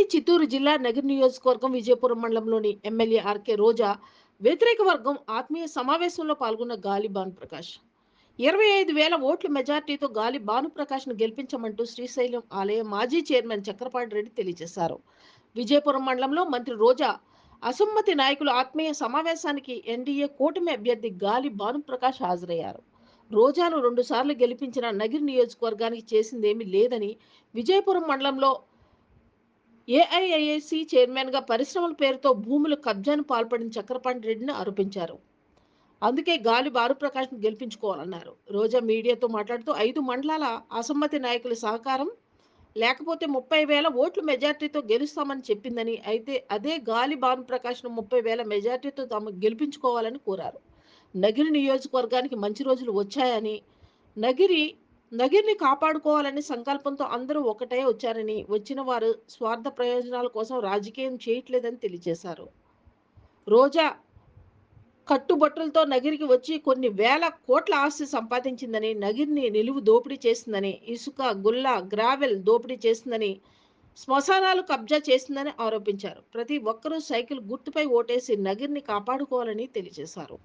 ఉమ్మడి చిత్తూరు జిల్లా నగర్ నియోజకవర్గం విజయపురం మండలంలోని ఎమ్మెల్యే ఆర్కే రోజా వ్యతిరేక వర్గం ఆత్మీయ సమావేశంలో పాల్గొన్న గాలి భానుప్రకాష్. ఇరవై ఐదు వేల ఓట్ల మెజార్టీతో గాలి భానుప్రకాష్ను గెలిపించమంటూ శ్రీశైలం ఆలయ మాజీ చైర్మన్ చక్రపాటి రెడ్డి తెలియజేశారు. విజయపురం మండలంలో మంత్రి రోజా అసమ్మతి నాయకుల ఆత్మీయ సమావేశానికి ఎన్డీఏ కూటమి అభ్యర్థి గాలి భానుప్రకాష్ హాజరయ్యారు. రోజాను రెండుసార్లు గెలిపించిన నగిరి నియోజకవర్గానికి చేసిందేమీ లేదని విజయపురం మండలంలో ఏఐఐఏసి చైర్మన్గా పరిశ్రమల పేరుతో భూముల కబ్జాను పాల్పడిన చక్రపాణి రెడ్డిని ఆరోపించారు. అందుకే గాలి భానుప్రకాష్ను గెలిపించుకోవాలన్నారు. రోజా మీడియాతో మాట్లాడుతూ ఐదు మండలాల అసమ్మతి నాయకుల సహకారం లేకపోతే ముప్పై వేల ఓట్లు మెజార్టీతో గెలుస్తామని చెప్పిందని అయితే అదే గాలి భానుప్రకాష్ను ముప్పై వేల మెజార్టీతో తాము గెలిపించుకోవాలని కోరారు. నగిరి నియోజకవర్గానికి మంచి రోజులు వచ్చాయని నగిరి నగిరిని కాపాడుకోవాలనే సంకల్పంతో అందరూ ఒకటే వచ్చారని వచ్చిన వారు స్వార్థ ప్రయోజనాల కోసం రాజకీయం చేయట్లేదని తెలియజేశారు. రోజా కట్టుబట్టలతో నగిరికి వచ్చి కొన్ని వేల కోట్ల ఆస్తి సంపాదించిందని నగిరిని నిలువు దోపిడీ చేసిందని ఇసుక గుల్ల గ్రావెల్ దోపిడీ చేసిందని శ్మశానాలు కబ్జా చేసిందని ఆరోపించారు. ప్రతి ఒక్కరూ సైకిల్ గుర్తుపై ఓటేసి నగిరిని కాపాడుకోవాలని తెలియజేశారు.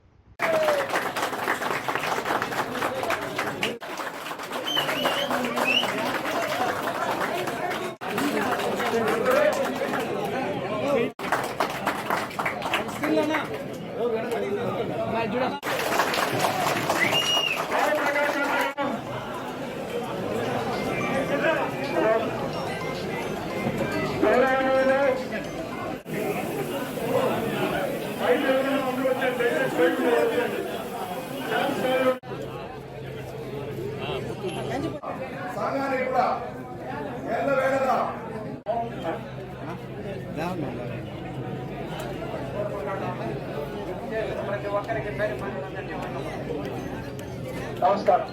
సంఘానికి కూడా ఏళ్ళ వేళగా నమస్కారం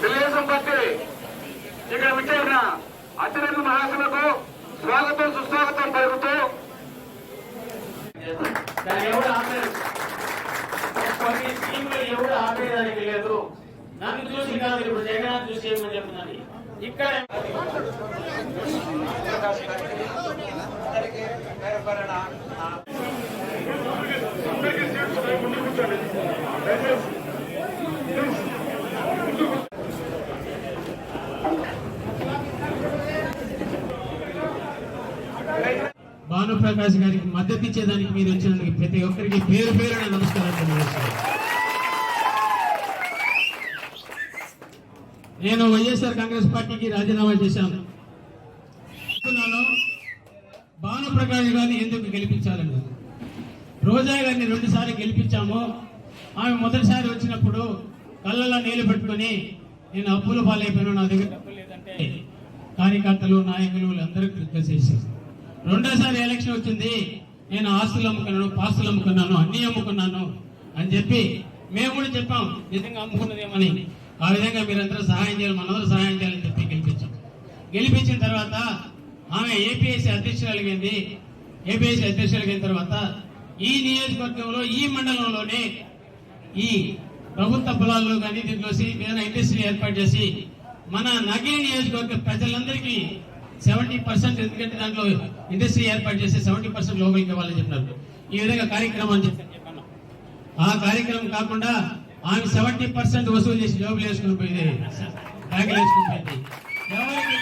తెలుగుదేశం పార్టీ ఇక్కడ విచ్చేసిన అతిరథ మహాసభకు స్వాగతం సుస్వాగతం పలుకుతూ దాన్ని ఎవరు ఆపలేరు కొన్ని కూడా ఎవరు లేదు. నన్ను చూసి కాదు ఇప్పుడు జగన్ చూసి ఏమని చెప్తున్నాను ఇక్కడ భానుప్రకాష్ గారికి మద్దతు ఇచ్చేదానికి మీరు వచ్చినందుకు ప్రతి ఒక్కరికి పేరు పేరున నమస్కారం తెలియజేస్తున్నాను. నేను వైఎస్ఆర్ కాంగ్రెస్ పార్టీకి రాజీనామా చేశాను. భానుప్రకాష్ గారిని ఎందుకు గెలిపించాలని. రోజా గారిని రెండుసార్లు గెలిపించాము. ఆమె మొదటిసారి వచ్చినప్పుడు కళ్ళల్లో నీళ్ళు పెట్టుకొని నేను అప్పుల పాలైపోయినా నా దగ్గర. డబ్బులు లేదంటే కార్యకర్తలు నాయకులు వీళ్ళందరూ కృతజ్ఞత చేశారు రెండోసారి ఎలక్షన్ వచ్చింది. నేను ఆస్తులు అమ్ముకున్నాను పాస్తులు అమ్ముకున్నాను అన్నీ అమ్ముకున్నాను అని చెప్పి మేము కూడా చెప్పాం నిజంగా అమ్ముకున్నదేమని ఆ విధంగా మీరందరూ సహాయం చేయాలి మనందరూ సహాయం చేయాలని చెప్పి గెలిపించాం. గెలిపించిన తర్వాత ఆమె ఏపీఎస్సీ అధ్యక్షురాలిగింది ఏపీఎస్సీ అధ్యక్షురాలిగిన తర్వాత ఈ నియోజకవర్గంలో ఈ మండలంలోనే ఈ ప్రభుత్వ పొలాల్లో కానీ దీంట్లో ఏదైనా ఇండస్ట్రీ ఏర్పాటు చేసి మన నగిరి నియోజకవర్గ ప్రజలందరికీ సెవెంటీ పర్సెంట్ ఎందుకంటే దాంట్లో ఇండస్ట్రీ ఏర్పాటు చేసి సెవెంటీ పర్సెంట్ లోపలికి ఇవ్వాలని చెప్పినారు. ఈ విధంగా కార్యక్రమం చెప్పాను. ఆ కార్యక్రమం కాకుండా ఆమె సెవెంటీ పర్సెంట్ వసూలు చేసి జాబులు వేసుకుని పోయింది. బ్యాంకులు వేసుకుని పోయింది. ఎవరికి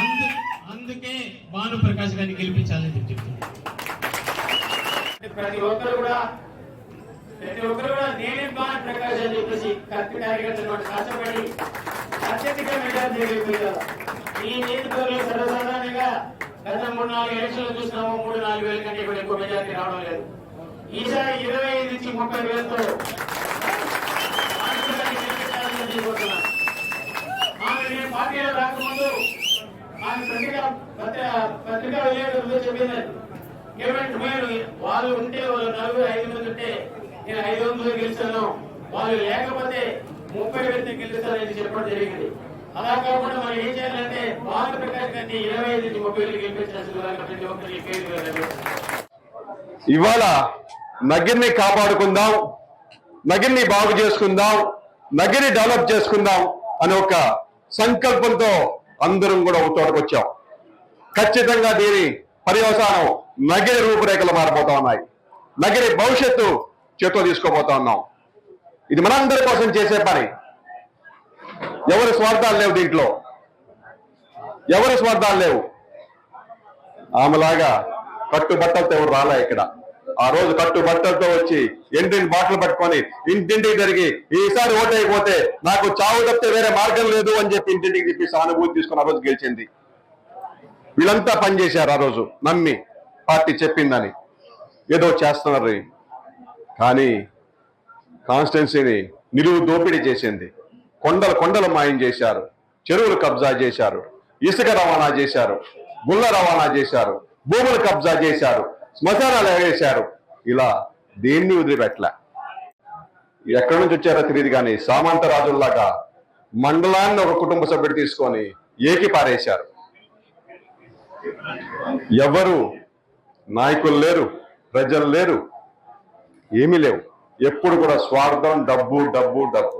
అందు అందుకే భాను ప్రకాష్ గారిని గెలిపించాలని చెప్పి చెప్తున్నాను ప్రతి ఒక్కరు కూడా ప్రతి ఒక్కరు కూడా నేనే భాను ప్రకాష్ అని చెప్పేసి కత్తి కార్యకర్తలు కష్టపడి అత్యధిక మెజార్టీ గెలిపోయారు ఈ నియోజకవర్గంలో సర్వసాధారణంగా గత మూడు నాలుగు ఎలక్షన్లు చూసినాము మూడు నాలుగు వేల కంటే కూడా ఎక్కువ మెజార్టీ రావడం లేదు. ఈసారి ఇరవై ఐదు నుంచి ముప్పై వేలతో ఆమె నేను పార్టీలో రాకముందు ఆమె పత్రిక పత్రికా విలేకరులతో చెప్పింది. ఏమంటే మీరు వాళ్ళు ఉంటే వాళ్ళు నలుగురు ఐదు మంది ఉంటే నేను ఐదు వందలు గెలుస్తాను. వాళ్ళు లేకపోతే ముప్పై వేలతో గెలుస్తానని చెప్పడం జరిగింది. అలా కాకుండా మనం ఏం చేయాలంటే భారత ప్రకాశ్ గారిని ఇరవై ఐదు నుంచి ముప్పై వేలు గెలిపించాల్సిందిగా ప్రతి ఒక్కరికి పేరు. ఇవాళ నగిరిని కాపాడుకుందాం నగిరిని బాగు చేసుకుందాం నగిరిని డెవలప్ చేసుకుందాం అనే ఒక సంకల్పంతో అందరం కూడా ఒక చోటకు వచ్చాం. ఖచ్చితంగా దీని పర్యవసానం నగిరి రూపురేఖలు మారిపోతా ఉన్నాయి. నగిరి భవిష్యత్తు చేతిలో తీసుకోబోతా ఉన్నాం. ఇది మనందరి కోసం చేసే పని. ఎవరి స్వార్థాలు లేవు దీంట్లో? ఎవరి స్వార్థాలు లేవు? ఆమెలాగా కట్టుబట్టలతో ఎవరు రాలే ఇక్కడ. ఆ రోజు కట్టుబట్టలతో వచ్చి ఎంటిని బాటలు పట్టుకొని ఇంటింటికి జరిగి ఈసారి ఓటైపోతే నాకు చావు తప్పితే వేరే మార్గం లేదు అని చెప్పి ఇంటింటికి చెప్పి సానుభూతి తీసుకుని ఆ రోజు గెలిచింది. వీళ్ళంతా పనిచేశారు ఆ రోజు నమ్మి పార్టీ చెప్పిందని. ఏదో చేస్తున్నారు. కానీ కాన్స్టిట్యున్సీని నిలువు దోపిడీ చేసింది. కొండలు కొండలు మాయం చేశారు. చెరువులు కబ్జా చేశారు. ఇసుక రవాణా చేశారు. గుళ్ళ రవాణా చేశారు. భూములు కబ్జా చేశారు. శ్మశానాలు ఎగేశారు ఇలా దేన్ని వదిలిపెట్టలే. ఎక్కడి నుంచి వచ్చారో తెలియదు కానీ సామంత రాజుల్లాగా మండలాన్ని ఒక కుటుంబ సభ్యుడు తీసుకొని ఏకి పారేశారు. ఎవరు నాయకులు లేరు ప్రజలు లేరు ఏమీ లేవు. ఎప్పుడు కూడా స్వార్థం డబ్బు డబ్బు డబ్బు.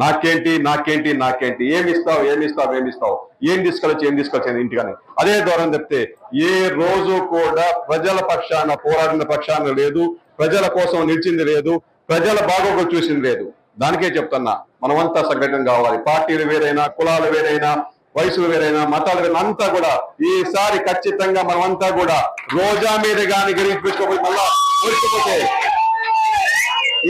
నాకేంటి నాకేంటి నాకేంటి? ఏమి ఇస్తావు ఏమి ఇస్తావు ఏమి ఇస్తావు ఏం తీసుకెళ్ళచ్చు ఏం తీసుకొచ్చాను ఇంటికని. అదే ధోరణి చెప్తే ఏ రోజు కూడా ప్రజల పక్షాన పోరాడిన పక్షాన లేదు ప్రజల కోసం నిలిచింది లేదు ప్రజల బాగోగులు చూసింది లేదు. దానికే చెప్తున్నా మనమంతా సంఘటన కావాలి. పార్టీలు వేరైనా కులాలు వేరైనా వయసులు వేరైనా మతాలు వేరైనా అంతా కూడా ఈసారి ఖచ్చితంగా మనమంతా కూడా రోజా మీద కానీ గెలిపించుకోకపోతే మళ్ళా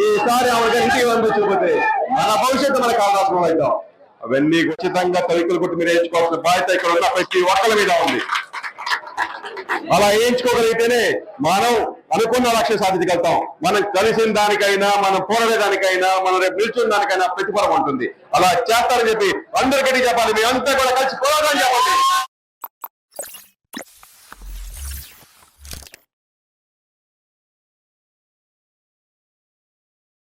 ఈసారి ఆవిడ ఇంటికి పంపించకపోతే మన భవిష్యత్తు మనకు అవకాశం అవుతాం అవన్నీ ఉచితంగా తలికలు కొట్టి మీరు వేయించుకోవాల్సిన బాధ్యత ఇక్కడ ఉన్న ప్రతి ఒక్కరి మీద ఉంది. అలా వేయించుకోగలిగితేనే మనం అనుకున్న లక్ష్యం సాధించగలుగుతాం. మనం కలిసిన దానికైనా మనం పోరాడే దానికైనా మనం రేపు నిల్చున్న దానికైనా ప్రతిఫలం ఉంటుంది. అలా చేస్తారని చెప్పి అందరికీ చెప్పాలి. మీ అంతా కూడా కలిసి పోరాడని చెప్పండి